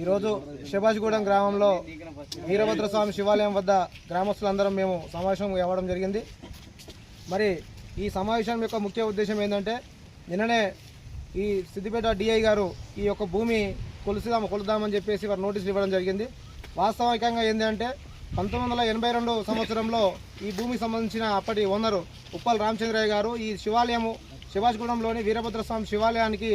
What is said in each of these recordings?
ఈరోజు శబాజ్గూడెం గ్రామంలో వీరభద్రస్వామి శివాలయం వద్ద గ్రామస్తులందరం మేము సమావేశం అవ్వడం జరిగింది. మరి ఈ సమావేశం యొక్క ముఖ్య ఉద్దేశం ఏంటంటే నిన్ననే ఈ సిద్దిపేట డిఐ గారు ఈ యొక్క భూమి కొలుసుదాం కొలుద్దామని చెప్పేసి వారు నోటీసులు ఇవ్వడం జరిగింది. వాస్తవికంగా ఏంటంటే పంతొమ్మిది వందల ఎనభై రెండు సంవత్సరంలో ఈ భూమికి సంబంధించిన అప్పటి ఓనరు ఉప్పల్ రామచంద్రయ్య గారు ఈ శివాలయము శివాజ్గూడెంలోని వీరభద్రస్వామి శివాలయానికి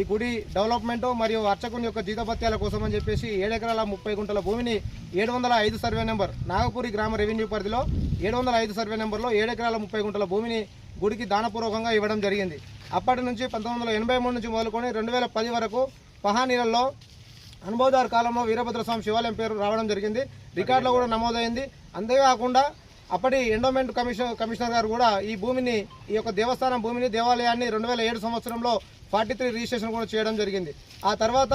ఈ గుడి డెవలప్మెంట్ మరియు అర్చకుని యొక్క జీతభత్యాల కోసం అని చెప్పేసి ఏడెకరాల ముప్పై గుంటల భూమిని ఏడు వందల ఐదు సర్వే నెంబర్ నాగపూరి గ్రామ రెవెన్యూ పరిధిలో ఏడు వందల ఐదు సర్వే నెంబర్లో ఏడెకరాల ముప్పై గుంటల భూమిని గుడికి దానపూర్వకంగా ఇవ్వడం జరిగింది. అప్పటి నుంచి పంతొమ్మిది వందల ఎనభై మూడు నుంచి మొదలుకొని రెండు వేల పది వరకు పహానీలలో అనుభవదారు కాలంలో వీరభద్రస్వామి శివాలయం పేరు రావడం జరిగింది. రికార్డులో కూడా నమోదైంది. అంతేకాకుండా అప్పటి ఎండోమెంట్ కమిషన్ కమిషనర్ గారు కూడా ఈ భూమిని ఈ యొక్క దేవస్థానం భూమిని దేవాలయాన్ని రెండు వేల ఏడు సంవత్సరంలో ఫార్టీ త్రీ రిజిస్ట్రేషన్ కూడా చేయడం జరిగింది. ఆ తర్వాత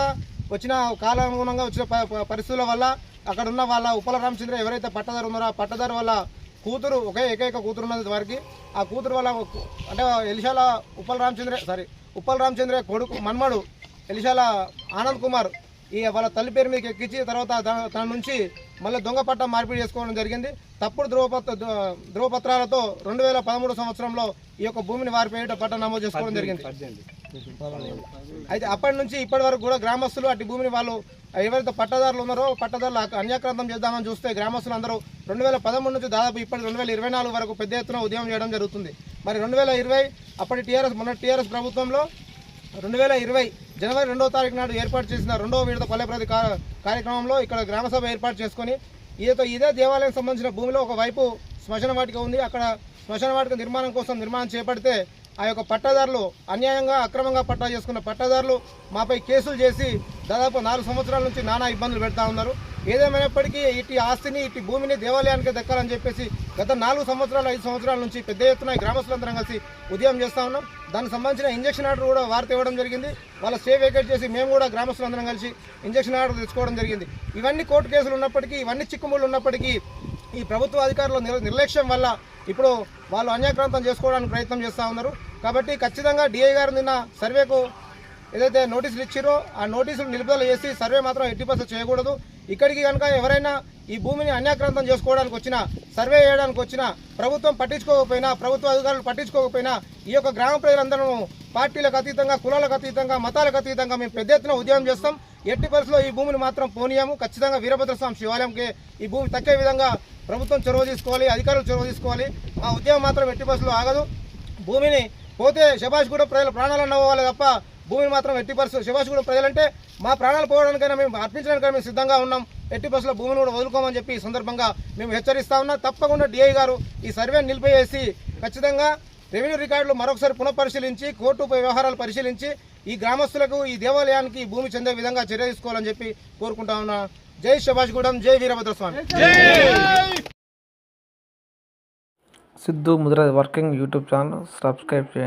వచ్చిన కాలానుగుణంగా వచ్చిన ప- పరిస్థితుల వల్ల అక్కడ ఉన్న వాళ్ళ ఉప్పల రామచంద్ర ఎవరైతే పట్టదారు ఉన్నారో ఆ పట్టదారు వల్ల కూతురు ఒకే ఏకైక కూతురు ఉన్నది వారికి. ఆ కూతురు వల్ల అంటే ఎలిశాల ఉప్పల రామచంద్ర సారీ ఉప్పల రామచంద్ర కొడుకు మన్మడు ఎలిశాల ఆనంద్ కుమార్ ఈ వాళ్ళ తల్లి పేరు మీకు ఎక్కించి తర్వాత తన నుంచి మళ్ళీ దొంగ పట్టం మార్పిడి చేసుకోవడం జరిగింది. తప్పుడు ధ్రువపత్ర ధ్రువపత్రాలతో రెండు వేల పదమూడు సంవత్సరంలో ఈ యొక్క భూమిని వారి పేరిట పట్టం నమోదు చేసుకోవడం జరిగింది. అయితే అప్పటి నుంచి ఇప్పటి వరకు కూడా గ్రామస్తులు అటు భూమిని వాళ్ళు ఎవరైతే పట్టదారులు ఉన్నారో పట్టదారులు అన్యాక్రాంతం చేద్దామని చూస్తే గ్రామస్తులు అందరూ రెండు వేల పదమూడు నుంచి దాదాపు ఇప్పటి రెండు వేల ఇరవై నాలుగు వరకు పెద్ద ఎత్తున ఉద్యమం చేయడం జరుగుతుంది. మరి రెండు వేల ఇరవై అప్పటి టీఆర్ఎస్ మొన్న టీఆర్ఎస్ ప్రభుత్వంలో రెండు వేల ఇరవై జనవరి రెండవ తారీఖు నాడు ఏర్పాటు చేసిన రెండవ విడత కొల్లెప్రతి కార్యక్రమంలో ఇక్కడ గ్రామసభ ఏర్పాటు చేసుకొని ఈతో ఇదే దేవాలయం సంబంధించిన భూమిలో ఒకవైపు శ్మశాన వాటిక ఉంది. అక్కడ శ్మశాన వాటిక నిర్మాణం కోసం నిర్మాణం చేపడితే ఆ యొక్క పట్టాదారులు అన్యాయంగా అక్రమంగా పట్టా చేసుకున్న పట్టాదారులు మాపై కేసులు చేసి దాదాపు నాలుగు సంవత్సరాల నుంచి నానా ఇబ్బందులు పెడతా ఉన్నారు. ఏదేమైనప్పటికీ ఇటు ఆస్తిని ఇటు భూమిని దేవాలయానికి దక్కాలని చెప్పేసి గత నాలుగు సంవత్సరాలు ఐదు సంవత్సరాల నుంచి పెద్ద ఎత్తున గ్రామస్తులందరం కలిసి ఉద్యమం చేస్తా ఉన్నాం. దానికి సంబంధించిన ఇంజక్షన్ ఆర్డర్ కూడా వార్త ఇవ్వడం జరిగింది. వాళ్ళ స్టే వేకేట్ చేసి మేము కూడా గ్రామస్తులందరం కలిసి ఇంజక్షన్ ఆర్డర్ తెచ్చుకోవడం జరిగింది. ఇవన్నీ కోర్టు కేసులు ఉన్నప్పటికీ ఇవన్నీ చిక్కుముళ్ళు ఉన్నప్పటికీ ఈ ప్రభుత్వ అధికారుల నిర్- నిర్లక్ష్యం వల్ల ఇప్పుడు వాళ్ళు అన్యాక్రాంతం చేసుకోవడానికి ప్రయత్నం చేస్తూ ఉన్నారు. కాబట్టి ఖచ్చితంగా డిఐ గారు నిన్న సర్వేకు ఏదైతే నోటీసులు ఇచ్చారో ఆ నోటీసులు నిలుపుదల చేసి సర్వే మాత్రం ఎట్టి పరిస్థితి చేయకూడదు. ఇక్కడికి కనుక ఎవరైనా ఈ భూమిని అన్యాక్రాంతం చేసుకోవడానికి వచ్చినా సర్వే చేయడానికి వచ్చినా ప్రభుత్వం పట్టించుకోకపోయినా ప్రభుత్వ అధికారులు పట్టించుకోకపోయినా ఈ యొక్క గ్రామ ప్రజలందరూ పార్టీలకు అతీతంగా కులాలకు అతీతంగా మతాలకు అతీతంగా మేము పెద్ద ఎత్తున ఉద్యమం చేస్తాం. ఎట్టి పరిస్థితుల్లో ఈ భూమిని మాత్రం పోనీయము. ఖచ్చితంగా వీరభద్ర స్వామి శివాలయంకి ఈ భూమి తక్కే విధంగా ప్రభుత్వం చొరవ తీసుకోవాలి అధికారులు చొరవ తీసుకోవాలి. మా ఉద్యమం మాత్రం ఎట్టి పరిస్థితుల్లో ఆగదు. భూమిని పోతే శభాష్ ప్రజల ప్రాణాలు నవ్వాలి తప్ప భూమిని మాత్రం ఎట్టి పరిస్థితులు శభాష్ కూడా ప్రజలంటే మా ప్రాణాలు పోవడానికైనా మేము అర్పించడానికైనా మేము సిద్ధంగా ఉన్నాం. ఎట్టి పరిస్థితుల్లో భూమిని కూడా వదులుకోమని చెప్పి ఈ సందర్భంగా మేము హెచ్చరిస్తా ఉన్నాం. తప్పకుండా డిఐ గారు ఈ సర్వేని నిలిపేసి ఖచ్చితంగా రెవెన్యూ రికార్డులు మరొకసారి పునఃపరిశీలించి కోర్టు వ్యవహారాలు పరిశీలించి ఈ గ్రామస్తులకు ఈ దేవాలయానికి భూమి చెందే విధంగా చర్య తీసుకోవాలని చెప్పి కోరుకుంటా ఉన్నా. జై శభాష్గూడెం జై Veerabhadraswamy. Siddhu Mudra working YouTube channel subscribe చేయండి.